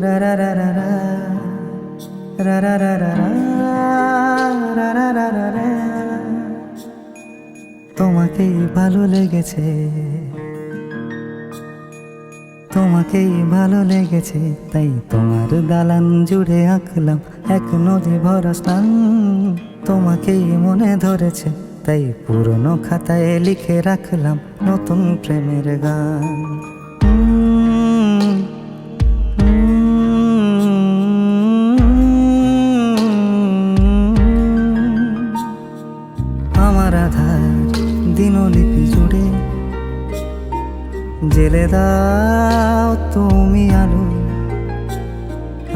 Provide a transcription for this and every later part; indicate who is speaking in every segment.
Speaker 1: রা। তোমাকেই ভালো লেগেছে তোমাকেই ভালো লেগেছে, তাই তোমার দালান জুড়ে আঁকলাম এক নদী ভরা স্থান তোমাকেই মনে ধরেছে, তাই পুরনো খাতায় লিখে রাখলাম নতুন প্রেমের গান জুড়ে। জেলে দাও তুমি আলো।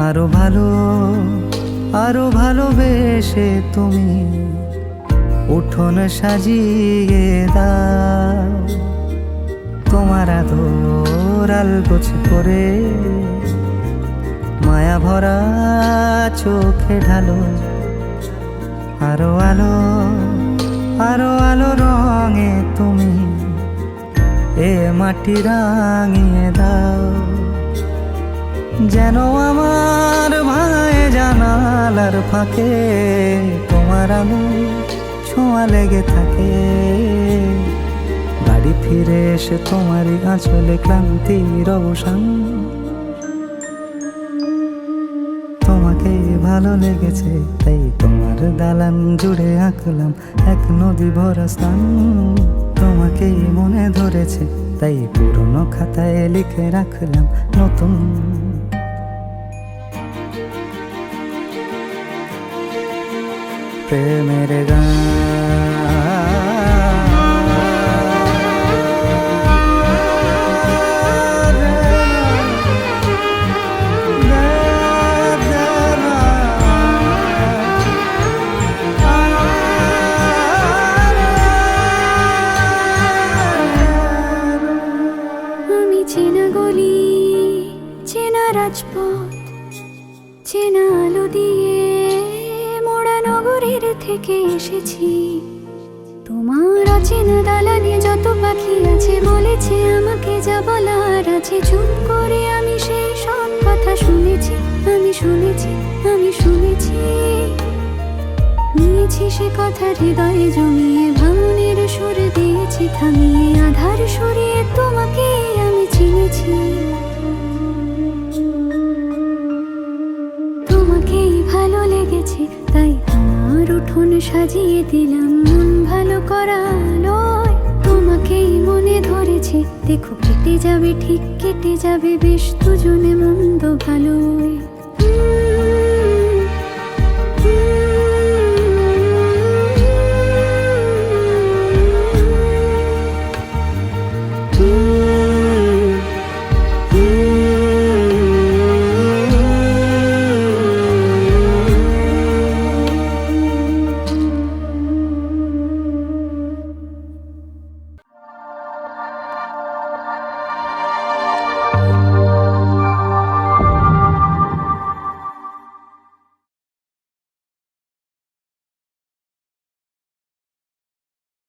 Speaker 1: আরও ভালো, আরও ভালোবেসে তুমি। উঠোন সাজিয়ে দাও। তোমার আদর আলগোছে করে। মায়া ভরা চোখে ঢালো। আরও আলো আরও আলো মাটি রাঙিয়ে দাও। যেন আমার ভাই জানালার ফাঁকে তোমার আলো ছোঁয়া লেগে থাকে। বাড়ি ফিরে এসে তোমারই আঁচলে ক্লান্তির অবসান। তোমাকে ভালো লেগেছে, তাই তোমার দালান জুড়ে আঁকলাম এক নদী ভরা স্থান। তোমাকেই মনে ধরেছে তাই পুরনো খাতায় লিখে রাখলাম নতুন। প্রেমের
Speaker 2: আমি চেনা গলি চেনা রাজপথ, চেনা আলো দিয়ে মোড়া নগরের থেকে এসেছি। তোমার অচেনা দালানে যত পাখি আছে বলেছে আমাকে যা বলার আছে, চুপ করে আমি সেই সব কথা শুনেছি, আমি শুনেছি আমি শুনেছি। নিয়েছি সে কথা হৃদয়ে জমিয়ে, ভাঙনের সুর দিয়েছি, থামিয়ে, আধার সরিয়ে তোমাকে সাজিয়ে দিলাম, মন ভালো করা তোমাকেই মনে ধরেছে, দেখো কেটে যাবে, ঠিক কেটে যাবে, বেশ দুজনে মন্দ ভালোই।